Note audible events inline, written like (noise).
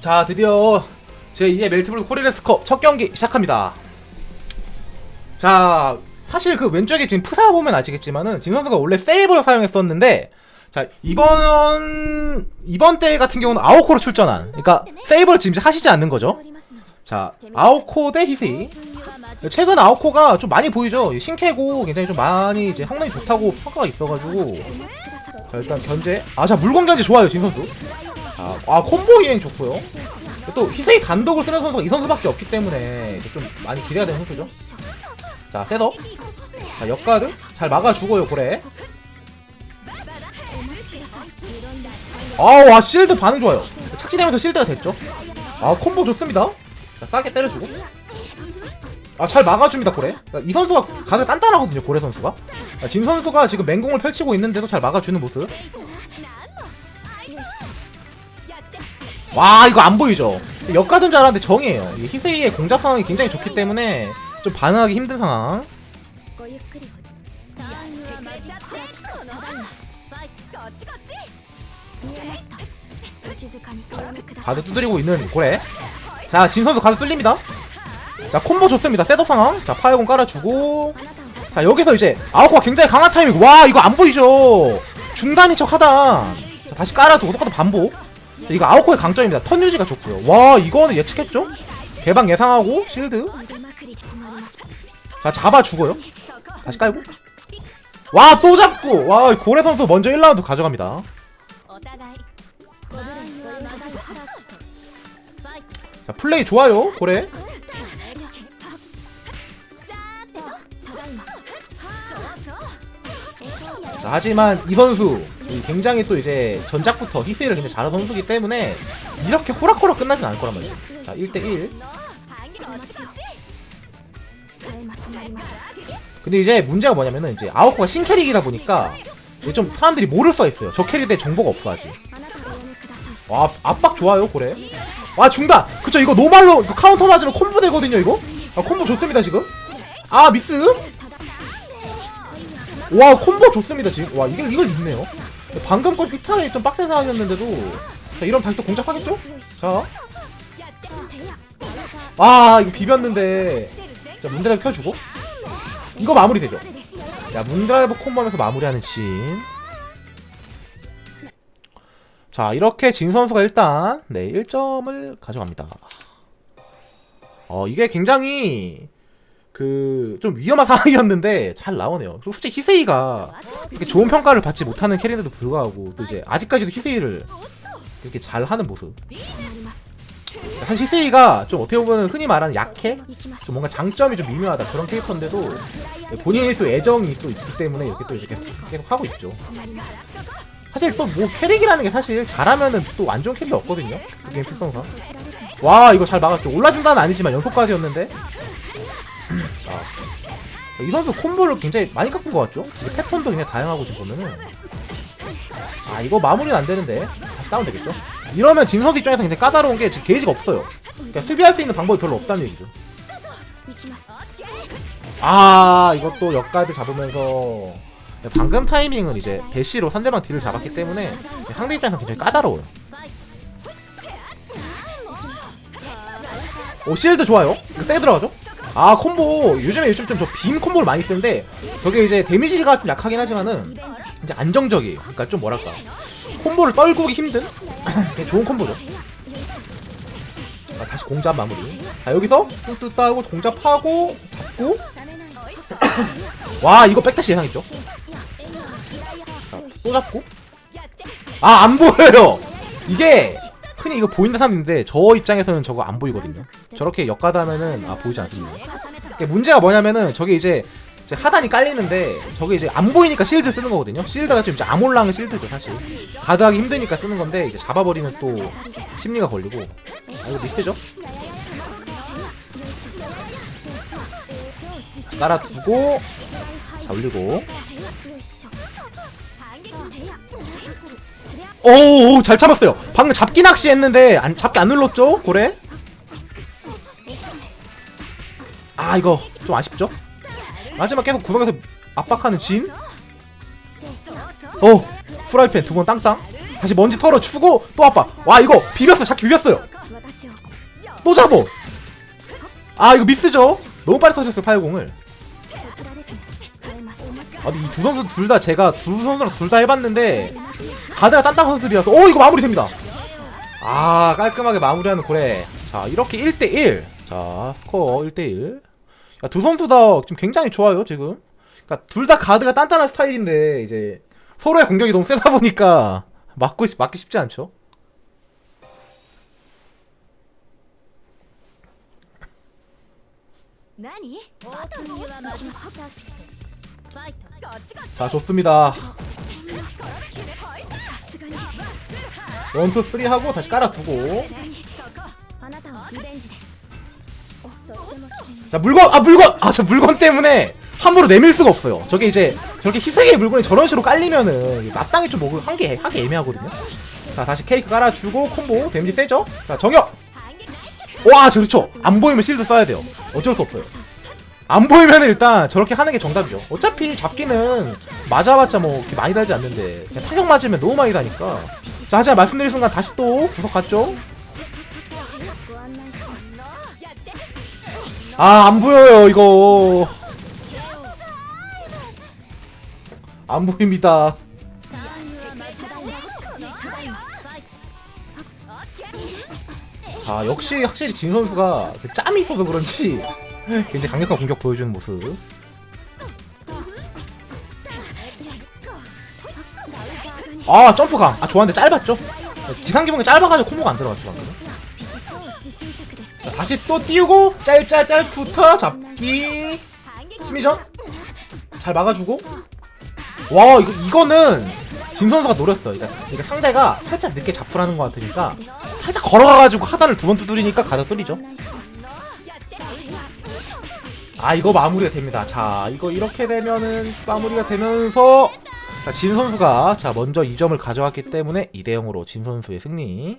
자 드디어 제2의 멜트블루 코리레스컵 첫 경기 시작합니다. 자 사실 그 왼쪽에 지금 프사 보면 아시겠지만은 진 선수가 원래 세이브를 사용했었는데 자 이번 이번 대회 같은 경우는 아오코로 출전한 그러니까 세이브를 지금 하시지 않는 거죠? 자 아오코 대 히세이 최근 아오코가 좀 많이 보이죠? 이 신캐고 굉장히 좀 많이 이제 성능이 좋다고 평가가 있어가지고. 자 일단 견제. 아 자 물건 견제 좋아요 진 선수 아, 아 콤보 이행 좋고요. 또 희세이 단독을 쓰는 선수가 이 선수밖에 없기 때문에 좀 많이 기대가 되는 선수죠. 자 셋업. 자 역가드. 잘 막아주고요 고래. 아 와 실드 반응 좋아요. 착지되면서 실드가 됐죠. 아 콤보 좋습니다. 자 싸게 때려주고. 아 잘 막아줍니다 고래. 이 선수가 가장 단단하거든요 고래 선수가. 아, 진 선수가 지금 맹공을 펼치고 있는데도 잘 막아주는 모습 와 이거 안 보이죠? 역가든 줄 알았는데 정이에요. 히세이의 공작 상황이 굉장히 좋기 때문에 좀 반응하기 힘든 상황. 가드 두드리고 있는 고래. 자, 진 선수 가드 뚫립니다. 자, 콤보 좋습니다. 셋업 상황. 자, 파이공 깔아주고. 자, 여기서 이제 아웃코가 굉장히 강한 타이밍. 와, 이거 안 보이죠? 중단인 척 하다. 자, 다시 깔아두고 똑같은 반복. 이거 아웃코의 강점입니다. 턴 유지가 좋고요. 와 이거는 예측했죠? 개방 예상하고 실드. 자 잡아 죽어요. 다시 깔고. 와 또 잡고. 와 고래 선수 먼저 1라운드 가져갑니다. 자 플레이 좋아요 고래. 자, 하지만 이 선수 굉장히 또 이제 전작부터 히세이를 굉장히 잘하는 선수기 때문에 이렇게 호락호락 끝나진 않을 거란 말이죠. 자, 1대1. 근데 이제 문제가 뭐냐면은 이제 아오코가 신캐릭이다 보니까 이제 좀 사람들이 모를 써 있어요. 저 캐릭에 대해 정보가 없어 아직. 와, 압박 좋아요, 고래. 와, 중단! 그쵸, 이거 노말로 이거 카운터 맞으면 콤보 되거든요, 이거? 아, 콤보 좋습니다, 지금. 아, 미스! 와, 콤보 좋습니다, 지금. 와, 이게, 이걸 있네요. 방금 거 픽사에 좀 빡센 상황이었는데도. 자 이런 또 공작하겠죠? 자. 아 이거 비볐는데. 자 문드라이브 켜주고. 이거 마무리 되죠? 자 문드라이브 콤보하면서 마무리하는 씬. 자 이렇게 진 선수가 일단 네 1점을 가져갑니다. 어 이게 굉장히 그 좀 위험한 (laughs) 상황이었는데 잘 나오네요. 솔직히 히세이가 이렇게 좋은 평가를 받지 못하는 캐릭터도 불구하고 또 이제 아직까지도 히세이를 이렇게 잘 하는 모습. 사실 히세이가 좀 어떻게 보면 흔히 말하는 약해? 좀 뭔가 장점이 좀 미묘하다 그런 캐릭터인데도 본인이 또 애정이 또 있기 때문에 이렇게 또 이렇게 계속 하고 있죠. 사실 또 뭐 캐릭이라는 게 사실 잘하면은 또 안 좋은 캐릭이 없거든요. 그 게임 특성상. 와 이거 잘 막았죠. 올라준다는 아니지만 연속까지였는데 이 선수 콤보를 굉장히 많이 깎은 것 같죠? 패턴도 굉장히 다양하고 지금 보면은. 아 이거 마무리는 안 되는데. 다시 다운 되겠죠? 이러면 진 선수 입장에서 굉장히 까다로운 게 지금 게이지가 없어요. 그러니까 수비할 수 있는 방법이 별로 없다는 얘기죠. 아 이것도 역까지 잡으면서. 네, 방금 타이밍은 이제 대시로 상대방 딜을 잡았기 때문에 상대 입장에서 굉장히 까다로워요. 오 실드 좋아요. 세게 들어가죠? 아 콤보. 요즘에 요즘 좀 저 빔 콤보를 많이 쓰는데 저게 이제 데미지가 좀 약하긴 하지만은 이제 안정적이에요. 그러니까 좀 뭐랄까. 콤보를 떨구기 힘든 (clears throat) 좋은 콤보죠. 아, 다시 공잡 마무리. 자 여기서 뚜뚜 따고 공잡하고 잡고. (clears throat) 와 이거 백다시 예상했죠? 자, 또 잡고. 아 안 보여요. 이게 흔히 이거 보인다 사람인데 저 입장에서는 저거 안 보이거든요. 저렇게 역가다면은 아 보이지 않습니다. 문제가 뭐냐면은 저게 이제, 이제 하단이 깔리는데 저게 이제 안 보이니까 실드 쓰는 거거든요. 실드가 좀 이제 암홀랑은 실드죠 사실. 가드하기 힘드니까 쓰는 건데 이제 잡아버리면 또 심리가 걸리고. 아 이거 미스죠? 깔아두고 자 올리고 오오오 잘 참았어요 방금 잡기 낚시 했는데 안, 잡기 안 눌렀죠? 고래? 아 이거 좀 아쉽죠? 마지막 계속 구석에서 압박하는 진? 오! 프라이팬 두 번 땅땅 다시 먼지 털어 추고 또 압박 와 이거 비볐어 잡기 비볐어요 또 잡어 아 이거 미스죠? 너무 빨리 써줬어요 80을 아니 이 두 선수 둘 다 제가 두 선수랑 둘 다 해봤는데 가드가 딴딴 선수들이라서 오 이거 마무리됩니다. 아 깔끔하게 마무리하는 고래. 자 이렇게 1대1 자 스코어 1대1 야, 두 선수 다 지금 굉장히 좋아요 지금. 그러니까 둘 다 가드가 단단한 스타일인데 이제 서로의 공격이 너무 세다 보니까 막고 막기 쉽지 않죠? 어, 자 좋습니다. 원투 쓰리 하고 다시 깔아두고. 자 물건 아 물건! 아 저 물건 때문에 함부로 내밀 수가 없어요. 저게 이제 저렇게 희생의 물건이 저런 식으로 깔리면은 마땅히 좀 먹을 한게 하기 애매하거든요. 자 다시 케이크 깔아주고 콤보 데미지 세죠? 자 정역 와 그렇죠 안 보이면 실드 써야 돼요. 어쩔 수 없어요. 안 보이면 일단 저렇게 하는 게 정답이죠. 어차피 잡기는 맞아봤자 뭐 이렇게 많이 달지 않는데 그냥 타격 맞으면 너무 많이 다니까. 자 하지만 말씀드린 순간 다시 또 구석 갔죠? 아 안 보여요 이거. 안 보입니다. 아 역시 확실히 진 선수가 그 짬이 있어서 그런지 굉장히 강력한 공격 보여주는 모습. 아 점프가 아 좋았는데 짧았죠? 기상기본이 짧아가지고 콤보가 안 들어갔죠 방금. 자, 다시 또 띄우고 짤짤짤부터 잡기. 심리전. 잘 막아주고. 와 이거 이거는 진 선수가 노렸어. 그러니까, 그러니까 상대가 살짝 늦게 잡으라는 것 같으니까 살짝 걸어가가지고 하단을 두 번 두드리니까 가서 뚫리죠. 아 이거 마무리가 됩니다. 자 이거 이렇게 되면은 마무리가 되면서 자, 진 선수가 자 먼저 2점을 가져왔기 때문에 2대 0으로 진 선수의 승리